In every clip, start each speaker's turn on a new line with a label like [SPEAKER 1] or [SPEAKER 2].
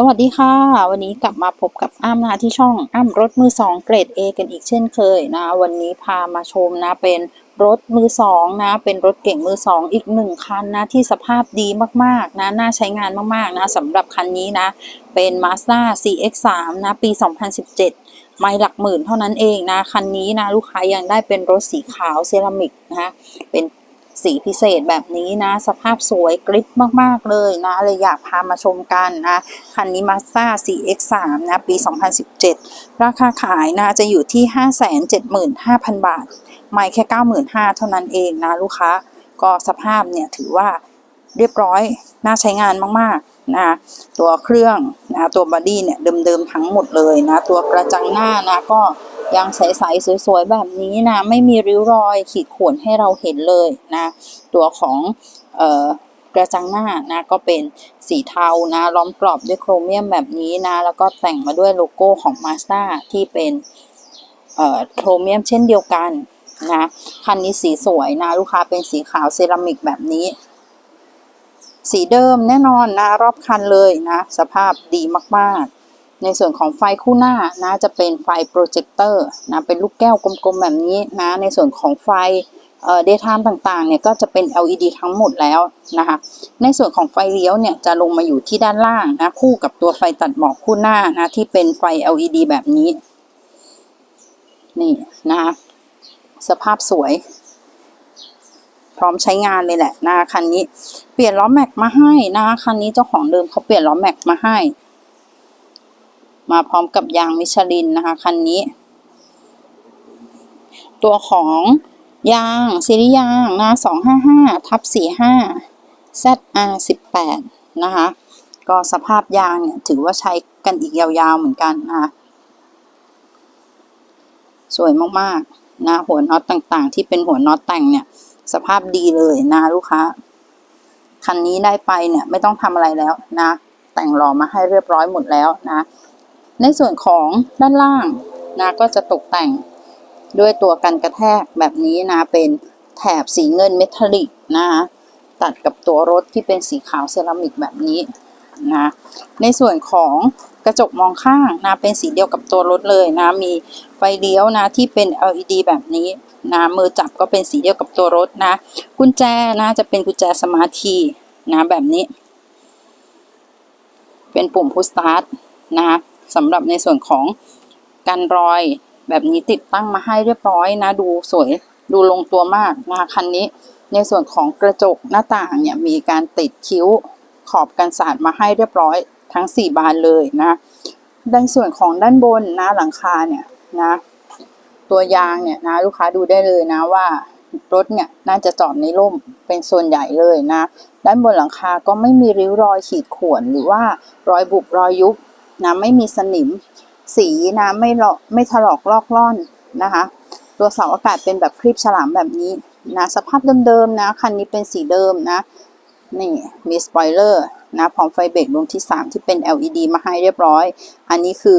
[SPEAKER 1] สวัสดีค่ะ วันนี้กลับมาพบกับอ้ำนะที่ช่องอ้ำรถมือสองเกรด A กันอีกเช่นเคยนะ วันนี้พามาชมนะเป็นรถมือสองนะเป็นรถเก่งมือสองอีกหนึ่งคันนะที่สภาพดีมากๆนะน่าใช้งานมากๆนะสำหรับคันนี้นะเป็น Mazda CX-3 นะปี 2017 ไม่หลักหมื่นเท่านั้นเองนะคันนี้นะลูกค้ายังได้เป็นรถสีขาวเซรามิกนะเป็น สีพิเศษแบบนี้นะ สภาพสวยกริบมาก ๆ เลยนะ เลยอยากพามาชมกันนะ คันนี้ Mazda CX-3 นะ ปี 2017 ราคาขายนะจะอยู่ที่ 575,000 บาท ไม่แค่ 95,000 เท่านั้นเองนะ ลูกค้า ก็สภาพเนี่ยถือว่าเรียบร้อย น่าใช้งานมาก ๆนะตัวเครื่องนะตัวบอดี้เนี่ยเดิมๆทั้งหมดเลยนะตัวกระจังหน้านะก็ ยังใสๆสวยๆแบบนี้นะ ไม่มีริ้วรอยขีดข่วนให้เราเห็นเลยนะ ตัวของออกระจังหน้านะก็เป็นสีเทานะล้อมกรอบด้วยโครเมียมแบบนี้นะ แล้วก็แต่งมาด้วยโลโก้ของ Mazda ที่เป็นโครเมียมเช่นเดียวกันนะคันนี้สีสวยนะลูกค้าเป็นสีขาวเซรามิกแบบนี้ สีเดิมแน่นอนนะรอบคันเลยนะ สภาพดีมากๆ ในส่วนของไฟคู่หน้านะจะเป็นไฟโปรเจคเตอร์นะเป็นลูกแก้วกลมๆแบบนี้นะในส่วนของไฟเอ่อ daytime ต่างๆเนี่ยก็จะเป็น LED ทั้งหมดแล้วนะคะในส่วนของไฟเลี้ยวเนี่ยจะลงมาอยู่ที่ด้านล่างนะคู่กับตัวไฟตัดหมอกคู่หน้านะที่เป็นไฟ LED แบบนี้นี่นะคะสภาพสวย พร้อมใช้งานเลยแหละนะคันนี้เปลี่ยนล้อแม็กมาให้นะคันนี้เจ้าของเดิมเขาเปลี่ยนล้อแม็กมาให้ มาพร้อมกับยางมิชลินนะคะคันนี้ ตัวของยางซีรีส์ยางนะ255ทับ45 ZR 18 นะคะก็สภาพยางเนี่ยถือว่าใช้กันอีกยาวๆเหมือนกันนะคะสวยมากๆนะหัวน็อตต่างๆ ที่เป็นหัวน็อตแต่งเนี่ย สภาพดีเลยนะลูกค้าคันนี้ได้ไปเนี่ยไม่ต้องทำอะไรแล้วนะ แต่งหล่อมาให้เรียบร้อยหมดแล้วนะ ในส่วนของด้านล่างนะก็จะตกแต่งด้วยตัวกันกระแทกแบบนี้นะเป็นแถบสีเงินเมทัลลิกนะคะตัดกับตัวรถที่เป็นสีขาวเซรามิกแบบนี้นะในส่วนของกระจกมองข้างนะเป็นสีเดียวกับตัวรถเลยนะมีไฟเลี้ยวนะที่เป็น LED แบบนี้นะมือจับก็เป็นสีเดียวกับตัวรถนะกุญแจนะจะเป็นกุญแจสมาร์ทีนะแบบนี้ เป็นปุ่มพุชสตาร์ทนะ สำหรับในส่วนของกันรอยแบบนี้ติดตั้งมาให้เรียบร้อยนะ ดูสวยดูลงตัวมากนะคะคันนี้ ในส่วนของกระจกหน้าต่างเนี่ยมีการติดคิ้วขอบกันสาดมาให้เรียบร้อยทั้ง 4 บานเลยนะในส่วนของด้านบนนะหลังคาเนี่ยนะตัวยางเนี่ยนะลูกค้าดูได้เลยนะว่ารถเนี่ยน่าจะจอดในร่มเป็นส่วนใหญ่เลยนะ ด้านบนหลังคาก็ไม่มีริ้วรอยขีดข่วนหรือว่ารอยบุบรอยยุบ นะไม่มีสนิม สีนะไม่เลาะไม่ถลอกลอกล่อนนะคะ ตัวเสาอากาศเป็นแบบคลิปฉลามแบบนี้นะสภาพเดิมๆนะคันนี้เป็นสีเดิมนะนี่มีสปอยเลอร์นะพร้อมไฟเบรกดวงที่ 3 ที่เป็น LED มาให้เรียบร้อย อันนี้คือ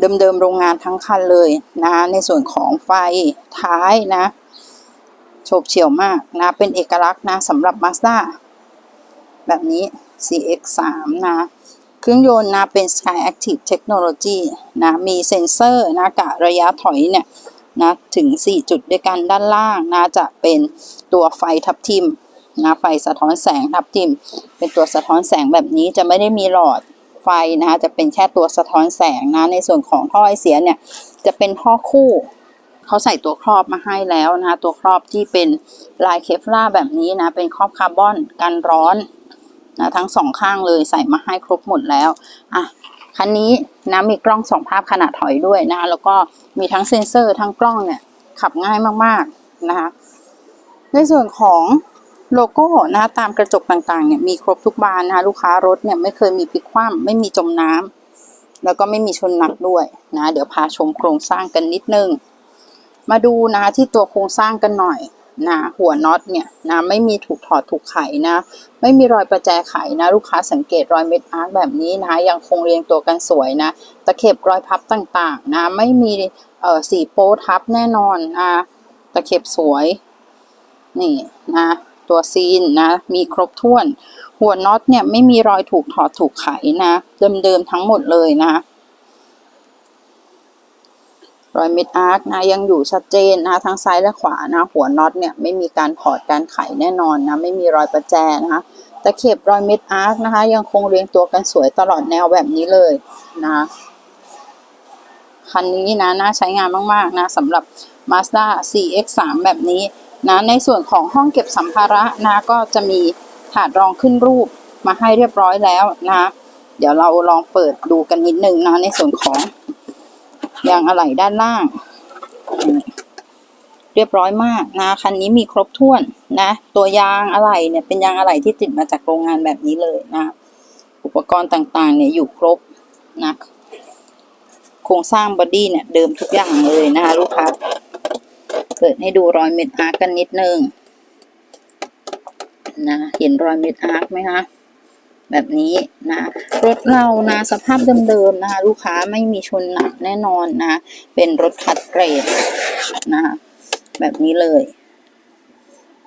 [SPEAKER 1] เดิมๆโรงงานทั้งคันเลยนะในส่วนของไฟท้ายนะโฉบเฉี่ยวมากนะเป็นเอกลักษณ์นะสำหรับ Mazda แบบนี้ CX3 นะ เครื่องยนต์นะเป็น Sky Active Technology นะมีเซ็นเซอร์นะกะระยะถอยเนี่ยนะถึง 4 จุดด้วยกันด้านล่างนะจะเป็นตัวไฟทับทิมนะไฟสะท้อนแสงทับทิม เป็นตัวสะท้อนแสงแบบนี้จะไม่ได้มีหลอดไฟนะคะจะเป็นแค่ตัวสะท้อนแสงนะในส่วนของท่อไอเสียเนี่ยจะเป็นท่อคู่เขาใส่ตัวครอบมาให้แล้วนะตัวครอบที่เป็นลายเคฟล่าแบบนี้นะเป็นครอบคาร์บอนกันร้อน นะทั้งสองข้างเลยใส่มาให้ครบหมดแล้วอะคันนี้นะมีกล้องสองภาพขนาดถอยด้วยนะแล้วก็มีทั้งเซ็นเซอร์ทั้งกล้องเนี่ยขับง่ายมากๆนะคะในส่วนของโลโก้นะตามกระจกต่างๆเนี่ยมีครบทุกบานนะคะลูกค้ารถเนี่ยไม่เคยมีพลิกคว่ำไม่มีจมน้ำแล้วก็ไม่มีชนหนักด้วยนะเดี๋ยวพาชมโครงสร้างกันนิดนึง มาดูนะที่ตัวโครงสร้างกันหน่อย นะหัวน็อตเนี่ยนะไม่มีถูกถอดถูกไขนะ ไม่มีรอยประแจไขนะลูกค้าสังเกตรอยเม็ดอาร์คแบบนี้นะยังคงเรียงตัวกันสวยนะตะเข็บรอยพับต่างๆนะไม่มีเอ่อสีโป๊ทับแน่นอนนะตะเข็บสวยนี่นะตัวซีนนะมีครบถ้วน หัวน็อตเนี่ยไม่มีรอยถูกถอดถูกไขนะเดิมๆทั้งหมดเลยนะ รอยเม็ดอาร์คนะยังอยู่ชัดเจนนะทั้งซ้ายและขวานะหัวน็อตเนี่ยไม่มีการถอดการไขแน่นอนนะไม่มีรอยประแจนะคะตะเข็บรอยเม็ดอาร์คนะคะ ยังคงเรียงตัวกันสวยตลอดแนวแบบนี้เลยนะคะคันนี้นะน่าใช้งานมากๆนะสำหรับ Mazda CX3 แบบนี้นะในส่วนของห้องเก็บสัมภาระนะก็จะมีถาดรองขึ้นรูปมาให้เรียบร้อยแล้วนะ เดี๋ยวเราลองเปิดดูกันนิดนึงนะในส่วนของ ยางอะไหล่ด้านล่าง เรียบร้อยมากนะคันนี้มีครบถ้วนนะ ตัวยางอะไหล่เนี่ยเป็นยางอะไหล่ที่ติดมาจากโรงงานแบบนี้เลยนะ อุปกรณ์ต่างๆ เนี่ยอยู่ครบนะโครงสร้างบอดี้เนี่ยเดิมทุกอย่างเลยนะคะลูกค้าเปิดให้ดูรอยเม็ดอาร์คกันนิดนึงนะเห็นรอยเม็ดอาร์คไหมคะ แบบนี้นะรถเรานะสภาพเดิมๆนะคะลูกค้าไม่มีชนหนักแน่นอนนะเป็นรถคัดเกรดนะคะแบบนี้เลย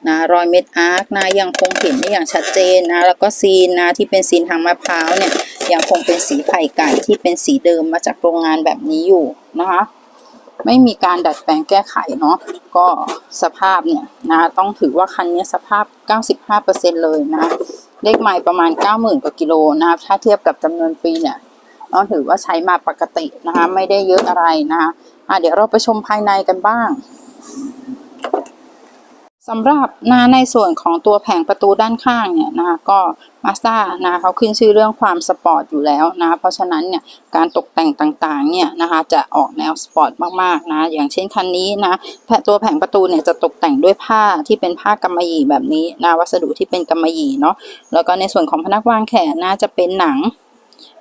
[SPEAKER 1] นะรอยเม็ดอาร์คนะยังคงเห็นได้อย่างชัดเจนนะแล้วก็ซีนนะที่เป็นซีนทางมะพร้าวเนี่ยยังคงเป็นสีไข่ไก่ที่เป็นสีเดิมมาจากโรงงานแบบนี้อยู่นะคะไม่มีการดัดแปลงแก้ไขเนาะก็สภาพเนี่ยนะต้องถือว่าคันนี้สภาพ 95%เลยนะ เลขไมล์ประมาณ 90,000กว่ากิโลนะครับถ้าเทียบกับจำนวนปีเนี่ยต้องถือว่าใช้มาปกตินะคะไม่ได้เยอะอะไรนะคะอะเดี๋ยวเราไปชมภายในกันบ้าง สำหรับนะในส่วนของตัวแผงประตูด้านข้างเนี่ยนะคะก็มาสด้านะเขาขึ้นชื่อเรื่องความสปอร์ตอยู่แล้วนะเพราะฉะนั้นเนี่ยการตกแต่งต่างๆเนี่ยนะคะจะออกแนวสปอร์ตมากๆนะอย่างเช่นคันนี้นะแผตัวแผงประตูเนี่ยจะตกแต่งด้วยผ้าที่เป็นผ้ากำมะหยี่แบบนี้นะวัสดุที่เป็นกำมะหยี่เนาะแล้วก็ในส่วนของพนักวางแขนนะจะเป็นหนัง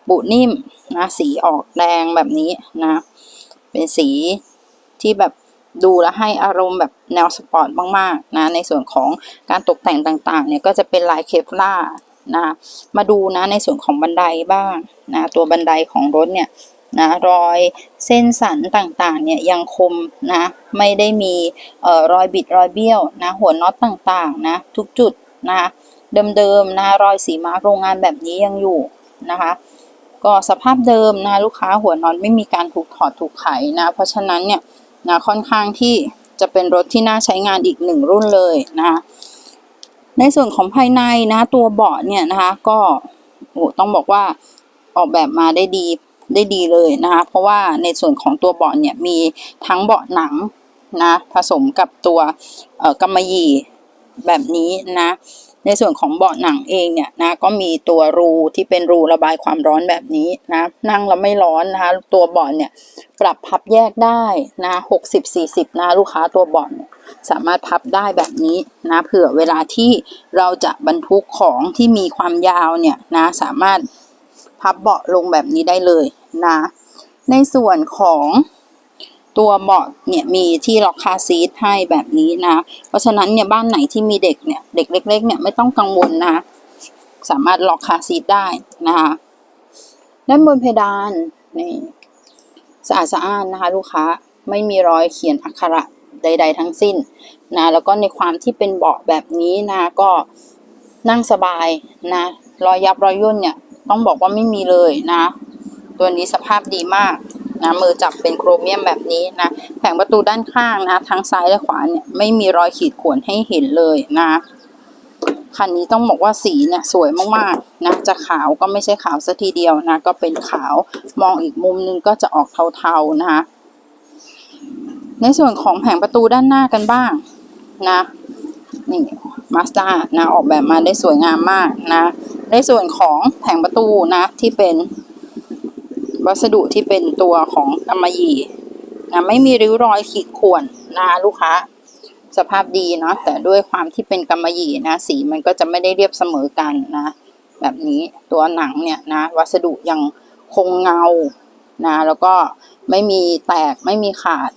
[SPEAKER 1] บุนิ่มนะสีออกแดงแบบนี้นะเป็นสีที่แบบ ดูแลวให้อารมณ์แบบแนวสปอร์ตมากๆนะในส่วนของการตกแต่งต่างๆเนี่ยก็จะเป็นลายเคปล่านะมาดูนะในส่วนของบันไดบ้างนะตัวบันไดของรถเนี่ยนะรอยเส้นสันต่างๆเนี่ยยังคมนะไม่ได้มีเอ่อรอยบิดรอยเบี้ยวนะหัวน็อตต่างๆนะทุกจุดนะเดิมๆนะรอยสีมาร์กโรงงานแบบนี้ยังอยู่นะคะก็สภาพเดิมนะลูกค้าหัวน็อตไม่มีการถูกถอดถูกไขนะเพราะฉะนั้นเนี่ย นะค่อนข้างที่จะเป็นรถที่น่าใช้งานอีกหนึ่งรุ่นเลยนะคะในส่วนของภายในนะตัวเบาะเนี่ยนะคะก็โอ้ต้องบอกว่าออกแบบมาได้ดีได้ดีเลยนะคะเพราะว่าในส่วนของตัวเบาะเนี่ยมีทั้งเบาะหนังนะผสมกับตัวกำมะหยี่แบบนี้นะ ในส่วนของเบาะหนังเองเนี่ยนะก็มีตัวรูที่เป็นรูระบายความร้อนแบบนี้นะนั่งแล้วไม่ร้อนนะคะตัวเบาะเนี่ยปรับพับแยกได้นะหกสิบสี่สิบนะลูกค้าตัวเบาะเนี่ยสามารถพับได้แบบนี้นะเผื่อเวลาที่เราจะบรรทุกของที่มีความยาวเนี่ยนะสามารถพับเบาะลงแบบนี้ได้เลยนะในส่วนของ ตัวเบาะเนี่ยมีที่ล็อกคาซีทให้แบบนี้นะ เพราะฉะนั้นเนี่ยบ้านไหนที่มีเด็กเนี่ยเด็กเล็ก ๆ เนี่ยไม่ต้องกังวลนะ สามารถล็อกคาซีทได้นะคะด้านบนเพดานนี่สะอาดสะอ้านนะคะ ลูกค้าไม่มีรอยเขียนอักขระใด ๆ ทั้งสิ้นนะแล้วก็ในความที่เป็นเบาะแบบนี้นะก็นั่งสบายนะรอยยับรอยย่นเนี่ยต้องบอกว่าไม่มีเลยนะ ตัวนี้สภาพดีมาก นะมือจับเป็นโครเมียมแบบนี้นะแผงประตูด้านข้างนะทั้งซ้ายและขวาเนี่ยไม่มีรอยขีดข่วนให้เห็นเลยนะคันนี้ต้องบอกว่าสีเนี่ยสวยมากๆนะจะขาวก็ไม่ใช่ขาวซะทีเดียวนะก็เป็นขาวมองอีกมุมนึงก็จะออกเทาๆนะคะในส่วนของแผงประตูด้านหน้ากันบ้างนะนี่มาส d านะออกแบบมาได้สวยงามมากนะในส่วนของแผงประตูนะที่เป็น วัสดุที่เป็นตัวของกำมะหยี่นะไม่มีริ้วรอยขีดข่วนนะลูกค้า สภาพดีเนาะแต่ด้วยความที่เป็นกำมะหยี่นะ สีมันก็จะไม่ได้เรียบเสมอกันนะ แบบนี้ตัวหนังเนี่ยนะ วัสดุยังคงเงานะ แล้วก็ไม่มีแตกไม่มีขาด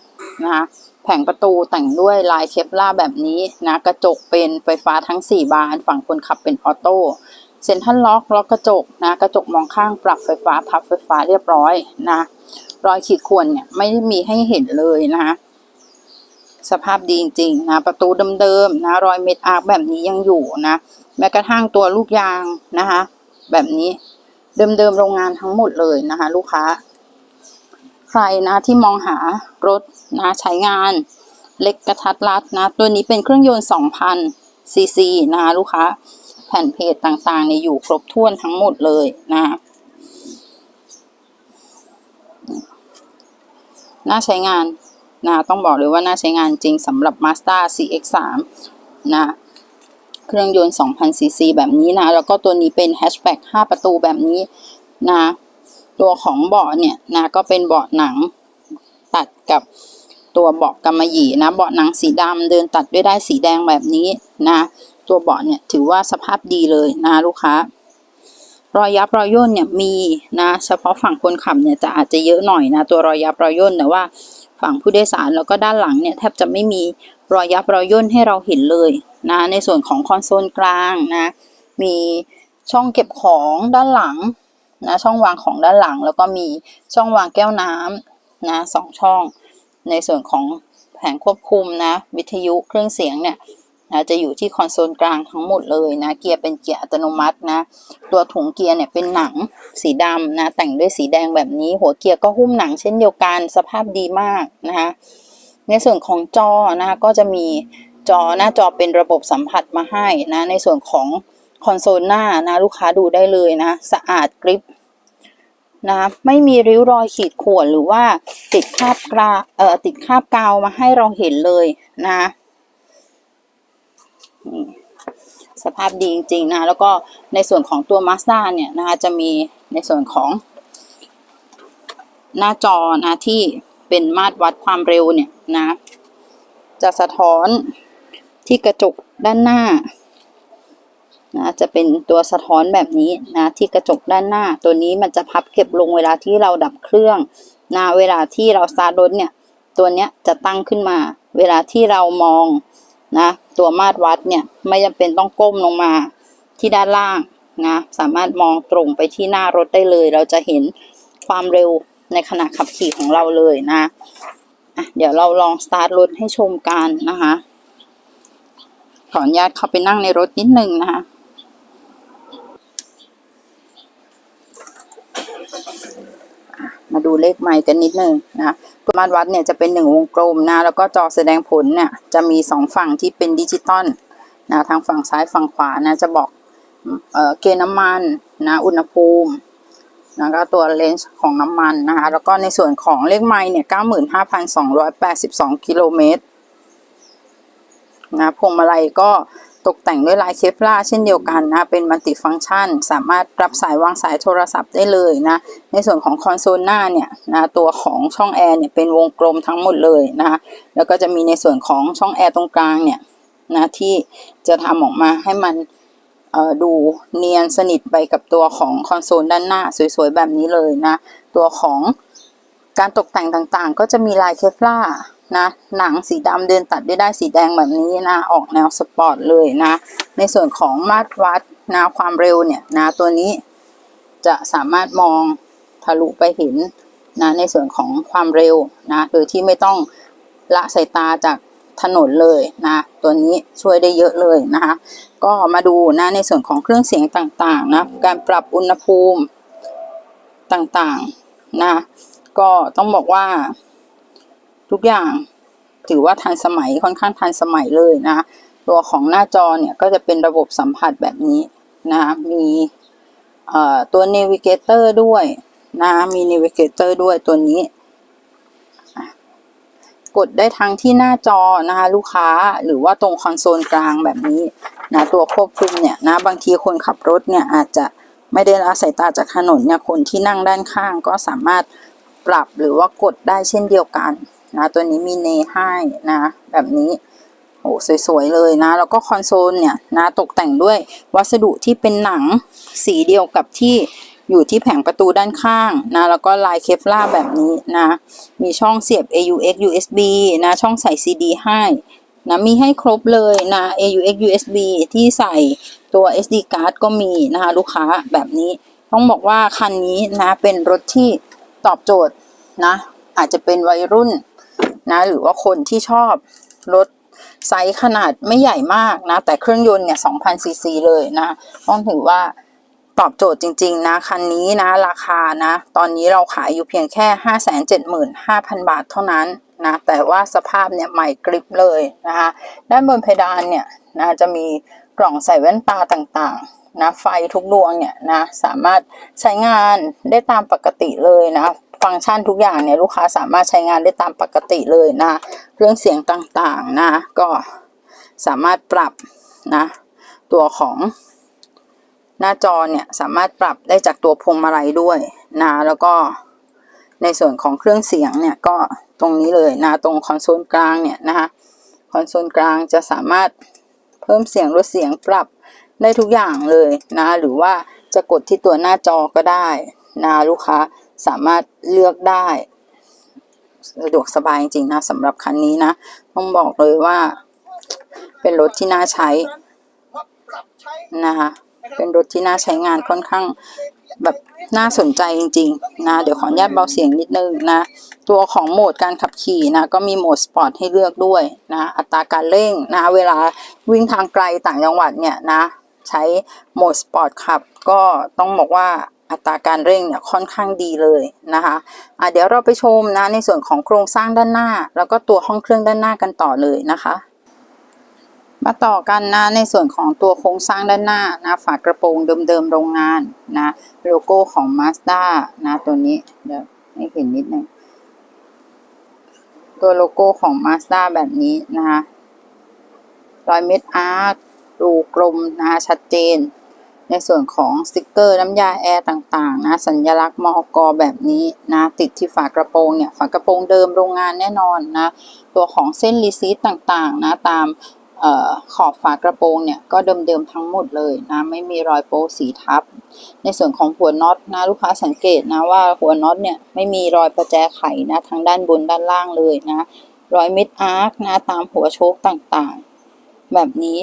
[SPEAKER 1] นะคะแผงประตูแต่งด้วยลายเคปล่าร์แบบนี้นะ กระจกเป็นไฟฟ้าทั้ง 4 บาน ฝั่งคนขับเป็นออโต้ เซ็นทรัลล็อกล็อกกระจกนะกระจกมองข้างปรับไฟฟ้าพับไฟฟ้าเรียบร้อยนะรอยขีดข่วนเนี่ยไม่ได้มีให้เห็นเลยนะคะสภาพดีจริงๆนะประตูเดิมๆนะรอยเม็ดอาร์แบบนี้ยังอยู่นะแม้กระทั่งตัวลูกยางนะคะแบบนี้เดิมๆโรงงานทั้งหมดเลยนะคะลูกค้า ใครนะที่มองหารถนะใช้งานเล็กกระทัดรัดนะตัวนี้เป็นเครื่องยนต์ 2,000ซีซีนะคะลูกค้า แผ่นเพจต่างๆเนี่ยอยู่ครบถ้วนทั้งหมดเลยนะคะน่าใช้งานนะต้องบอกเลยว่าน่าใช้งานจริงสำหรับ Mazda CX-3 นะเครื่องยนต์ 2,000 ซีซีแบบนี้นะ แล้วก็ตัวนี้เป็นแฮชแบ็ก5 ประตูแบบนี้นะ ตัวของเบาะเนี่ยนะก็เป็นเบาะหนังตัดกับตัวเบาะกำมะหยี่นะ เบาะหนังสีดำเดินตัดด้วยได้สีแดงแบบนี้นะ ตัวเบาะเนี่ยถือว่าสภาพดีเลยนะลูกค้ารอยยับรอยย่นเนี่ยมีนะเฉพาะฝั่งคนขับเนี่ยจะอาจจะเยอะหน่อยนะตัวรอยยับรอยย่นแต่ว่าฝั่งผู้โดยสารแล้วก็ด้านหลังเนี่ยแทบจะไม่มีรอยยับรอยย่นให้เราเห็นเลยนะในส่วนของคอนโซลกลางนะมีช่องเก็บของด้านหลังนะช่องวางของด้านหลัง แล้วก็มีช่องวางแก้วน้ำนะสองช่อง ในส่วนของแผงควบคุมนะวิทยุเครื่องเสียงเนี่ย นะจะอยู่ที่คอนโซลกลางทั้งหมดเลยนะเกียร์เป็นเกียร์อัตโนมัตินะ ตัวถุงเกียร์เนี่ยเป็นหนังสีดำนะแต่งด้วยสีแดงแบบนี้ หัวเกียร์ก็หุ้มหนังเช่นเดียวกันสภาพดีมากนะคะในส่วนของจอนะคะก็จะมีจอหน้าจอเป็นระบบสัมผัสมาให้นะในส่วนของคอนโซลหน้านะลูกค้าดูได้เลยนะสะอาดกริบนะไม่มีริ้วรอยขีดข่วนหรือว่าติดคราบกราเอ่อติดคราบกาวมาให้เราเห็นเลยนะ สภาพดีจริงๆนะแล้วก็ในส่วนของตัว Mazda เนี่ยนะคะจะมีในส่วนของ หน้าจอนะที่เป็นมาตรวัดความเร็วเนี่ยนะ จะสะท้อนที่กระจกด้านหน้านะจะเป็นตัวสะท้อนแบบนี้นะที่กระจกด้านหน้า ตัวนี้มันจะพับเก็บลงเวลาที่เราดับเครื่องนะเวลาที่เราสตาร์ทรถเนี่ยตัวเนี้ยจะตั้งขึ้นมา เวลาที่เรามอง นะตัวมาตรวัดเนี่ยไม่จำเป็นต้องก้มลงมาที่ด้านล่างนะสามารถมองตรงไปที่หน้ารถได้เลย เราจะเห็นความเร็วในขณะขับขี่ของเราเลยนะะเดี๋ยวเราลองสตาร์ทรถให้ชมกันนะคะขออนุญาตเข้าไปนั่งในรถนิดนึงนะคะ มาดูเลขไมค์กันนิดนึงนะตัวมาตรวัดเนี่ยจะเป็นหนึ่งวงกลมนะแล้วก็จอแสดงผลเนี่ยจะมีสองฝั่งที่เป็นดิจิตอลนะทางฝั่งซ้ายฝั่งขวานะจะบอกเเกณฑ์น้ำมันนะอุณหภูมิแล้วก็ตัวเลนส์ของน้ำมันนะคะแล้วก็ในส่วนของเลขไมล์เนี่ย95,282กิโลเมตรนะพวงมาลัยก็ ตกแต่งด้วยลายเคปลาร์เช่นเดียวกันนะ เป็นมัลติฟังก์ชัน สามารถรับสายวางสายโทรศัพท์ได้เลยนะ ในส่วนของคอนโซลหน้าเนี่ยนะตัวของช่องแอร์เนี่ยเป็นวงกลมทั้งหมดเลยนะคะแล้วก็จะมีในส่วนของช่องแอร์ตรงกลางเนี่ยนะที่จะทำออกมาให้มันดูเนียนสนิทไปกับตัวของคอนโซลด้านหน้าสวยๆแบบนี้เลยนะ ตัวของการตกแต่งต่างๆ ก็จะมีลายเคฟลาร์ นะหนังสีดำเดินตัดด้ได้สีแดงแบบนี้นะออกแนวสปอร์ตเลยนะในส่วนของมาตรวัดนะความเร็วเนี่ยนะตัวนี้จะสามารถมองทะลุไปเห็นนะในส่วนของความเร็วนะโดยที่ไม่ต้องละสายตาจากถนนเลยนะตัวนี้ช่วยได้เยอะเลยนะคะก็มาดูนะในส่วนของเครื่องเสียงต่างๆนะการปรับอุณหภูมิต่างๆนะก็ต้องบอกว่า ทุกอย่างถือว่าทันสมัยค่อนข้างทันสมัยเลยนะตัวของหน้าจอเนี่ยก็จะเป็นระบบสัมผัสแบบนี้นะมีเอ่อตัว Navigator ด้วยนะมี Navigator ด้วยตัวนี้ กดได้ทั้งที่หน้าจอนะคะลูกค้าหรือว่าตรงคอนโซลกลางแบบนี้นะตัวควบคุมเนี่ยนะบางทีคนขับรถเนี่ยอาจจะไม่ได้ละสายตาจากถนนเนี่ยคนที่นั่งด้านข้างก็สามารถปรับหรือว่ากดได้เช่นเดียวกัน นะตัวนี้มีเนให้นะแบบนี้โอ้สวยๆเลยนะ แล้วก็คอนโซลเนี่ยนะตกแต่งด้วยวัสดุที่เป็นหนังสีเดียวกับที่อยู่ที่แผงประตูด้านข้างนะแล้วก็ลายเคฟล่าแบบนี้นะมีช่องเสียบ AUX USB นะช่องใส่ CD ให้นะมีให้ครบเลยนะ AUX USB ที่ใส่ตัว SD card ก็มีนะคะลูกค้าแบบนี้ ต้องบอกว่าคันนี้นะเป็นรถที่ตอบโจทย์นะอาจจะเป็นวัยรุ่น นะหรือว่าคนที่ชอบรถไซส์ขนาดไม่ใหญ่มากนะ แต่เครื่องยนต์เนี่ย2,000ซีซีเลยนะต้องถือว่าตอบโจทย์จริง ๆ นะ คันนี้นะราคานะ ตอนนี้เราขายอยู่เพียงแค่ 575,000 บาทเท่านั้นนะ แต่ว่าสภาพเนี่ยใหม่กริบเลยนะคะด้านบนเพดานเนี่ยนะจะมีกล่องใส่แว่นตาต่างๆนะไฟทุกดวงเนี่ยนะสามารถใช้งานได้ตามปกติเลยนะ ฟังก์ชันทุกอย่างเนี่ยลูกค้าสามารถใช้งานได้ตามปกติเลยนะเครื่องเสียงต่างๆนะก็สามารถปรับนะตัวของหน้าจอเนี่ยสามารถปรับได้จากตัวพวงมาลัยด้วยนะแล้วก็ในส่วนของเครื่องเสียงเนี่ยก็ตรงนี้เลยนะตรงคอนโซลกลางเนี่ยนะคะคอนโซลกลางจะสามารถเพิ่มเสียงลดเสียงปรับได้ทุกอย่างเลยนะหรือว่าจะกดที่ตัวหน้าจอก็ได้นะลูกค้า สามารถเลือกได้สะดวกสบายจริงๆนะสำหรับคันนี้นะ ต้องบอกเลยว่า เป็นรถที่น่าใช้นะคะเป็นรถที่น่าใช้งานค่อนข้างแบบน่าสนใจจริงๆนะเดี๋ยวขออนุญาตเบาเสียงนิดนึงนะ ตัวของโหมดการขับขี่นะ ก็มีโหมดสปอร์ตให้เลือกด้วยนะอัตราการเร่งนะ เวลาวิ่งทางไกลต่างจังหวัดเนี่ยนะ ใช้โหมดสปอร์ตขับ ก็ต้องบอกว่า อัตราการเร่งเนี่ยค่อนข้างดีเลยนะคะะเดี๋ยวเราไปชมนะในส่วนของโครงสร้างด้านหน้า แล้วก็ตัวห้องเครื่องด้านหน้ากันต่อเลยนะคะมาต่อกันนะในส่วนของตัวโครงสร้างด้านหน้านะฝากระโปรงเดิมๆโรงงานนะโลโก้ของ Mazda นะตัวนี้เดี๋ยวให้เห็นนิดนึงตัวโลโก้ของ Mazda แบบนี้นะคะรอยเม็ดอาร์ครูกลมนะคะชัดเจน ในส่วนของสติ เกอร์น้ำยาแอร์ต่างๆนะสัญลักษณ์มอกแบบนี้นะติดที่ฝากระโปรงเนี่ยฝากระโปรงเดิมโรงงานแน่นอนนะตัวของเส้นรีซีทต่างๆนะตามออขอบฝากระโปรงเนี่ยก็เดิมๆทั้งหมดเลยนะไม่มีรอยโป๊สีทับ ในส่วนของหัวน็อตนะลูกค้าสังเกตนะว่าหัวน็อตเนี่ยไม่มีรอยประแจไขนะทั้งด้านบนด้านล่างเลยนะรอยมิดอาร์คนะตามหัวโชคต่างๆ แบบนี้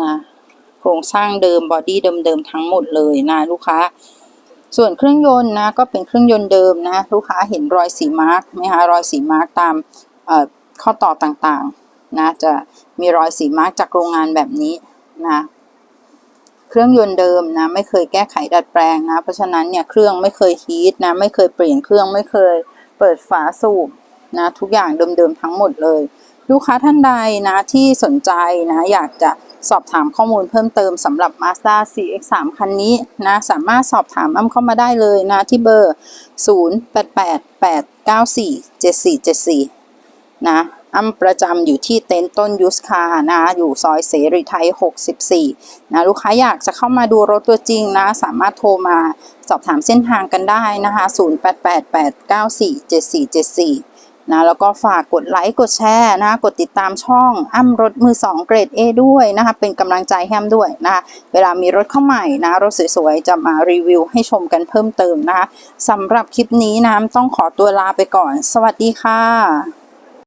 [SPEAKER 1] นะ โครงสร้างเดิมบอดี้เดิมๆทั้งหมดเลยนะลูกค้า ส่วนเครื่องยนต์นะก็เป็นเครื่องยนต์เดิมนะลูกค้าเห็นรอยสีมาร์กไหมคะรอยสีมาร์กตามข้อต่อต่างๆนะจะมีรอยสีมาร์กจากโรงงานแบบนี้นะเครื่องยนต์เดิมนะไม่เคยแก้ไขดัดแปลงนะ เพราะฉะนั้นเนี่ยเครื่องไม่เคยฮีทนะไม่เคยเปลี่ยนเครื่องไม่เคยเปิดฝาสูบนะทุกอย่างเดิมๆทั้งหมดเลย ลูกค้าท่านใดนะที่สนใจนะอยากจะสอบถามข้อมูลเพิ่มเติมสำหรับ Mazda CX-3 คันนี้นะสามารถสอบถามอ้ำเข้ามาได้เลยนะที่เบอร์ 0888947474 นะอ้ำประจำอยู่ที่เต็นท์ต้นยุสคานะอยู่ซอยเสรีไทย 64 นะลูกค้าอยากจะเข้ามาดูรถตัวจริงนะ สามารถโทรมาสอบถามเส้นทางกันได้นะคะ 0888947474 นะแล้วก็ฝากกดไลค์กดแชร์นะกดติดตามช่องอ้ำรถมือ 2 เกรด A ด้วยนะคะเป็นกำลังใจให้ด้วยนะคะเวลามีรถเข้าใหม่นะรถสวยๆ จะมารีวิวให้ชมกันเพิ่มเติมนะคะสำหรับคลิปนี้นะอ้ำต้องขอตัวลาไปก่อน สวัสดีค่ะ